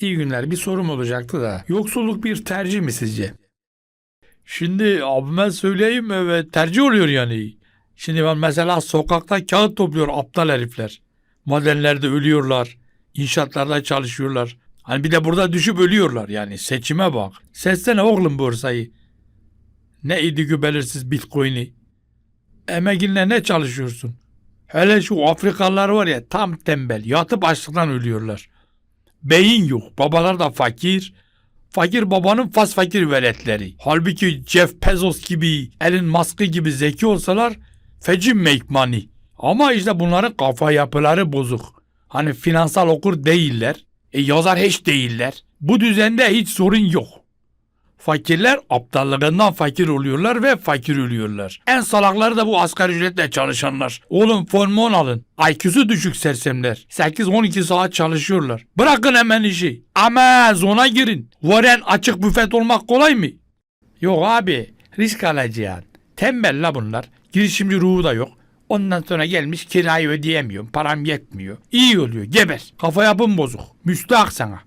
İyi günler. Bir sorum olacaktı da. Yoksulluk bir tercih mi sizce? Şimdi abime söyleyeyim evet tercih oluyor yani. Şimdi ben mesela sokakta kağıt topluyor aptal herifler. Madenlerde ölüyorlar. inşaatlarda çalışıyorlar. Hani bir de burada düşüp ölüyorlar yani seçime bak. Seçsene oğlum borsayı. Ne idi belirsiz bitcoin'i. Emeğinle ne çalışıyorsun? Hele şu Afrikalılar var ya tam tembel. Yatıp açlıktan ölüyorlar. Beyin yok. Babalar da fakir. Fakir babanın fas fakir veletleri. Halbuki Jeff Bezos gibi, Elon Musk gibi zeki olsalar feci make money. Ama işte bunların kafa yapıları bozuk. Hani finansal okur değiller. E yazar hiç değiller. Bu düzende hiç sorun yok. Fakirler aptallığından fakir oluyorlar ve fakir ölüyorlar. En salakları da bu asgari ücretle çalışanlar. Oğlum formon alın. IQ'su düşük sersemler. 8-12 saat çalışıyorlar. Bırakın hemen işi. Ama zona girin. Varen açık büfet olmak kolay mı? Yok abi. Risk alacaksın. Tembel la bunlar. Girişimci ruhu da yok. Ondan sonra gelmiş kirayı ödeyemiyorum. Param yetmiyor. İyi oluyor. Geber. Kafa yapım bozuk. Müstahak sana.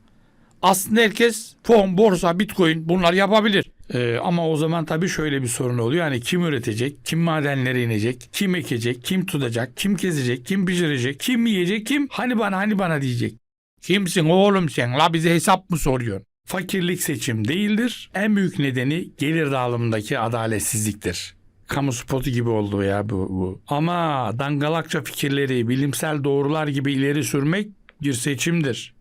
Aslında herkes fon, borsa, bitcoin bunlar yapabilir. Ee, ama o zaman tabii şöyle bir sorun oluyor. Yani kim üretecek, kim madenlere inecek, kim ekecek, kim tutacak, kim kesecek, kim pişirecek, kim yiyecek, kim hani bana hani bana diyecek. Kimsin oğlum sen la bize hesap mı soruyorsun? Fakirlik seçim değildir. En büyük nedeni gelir dağılımındaki adaletsizliktir. Kamu spotu gibi oldu ya bu, bu. Ama dangalakça fikirleri bilimsel doğrular gibi ileri sürmek bir seçimdir.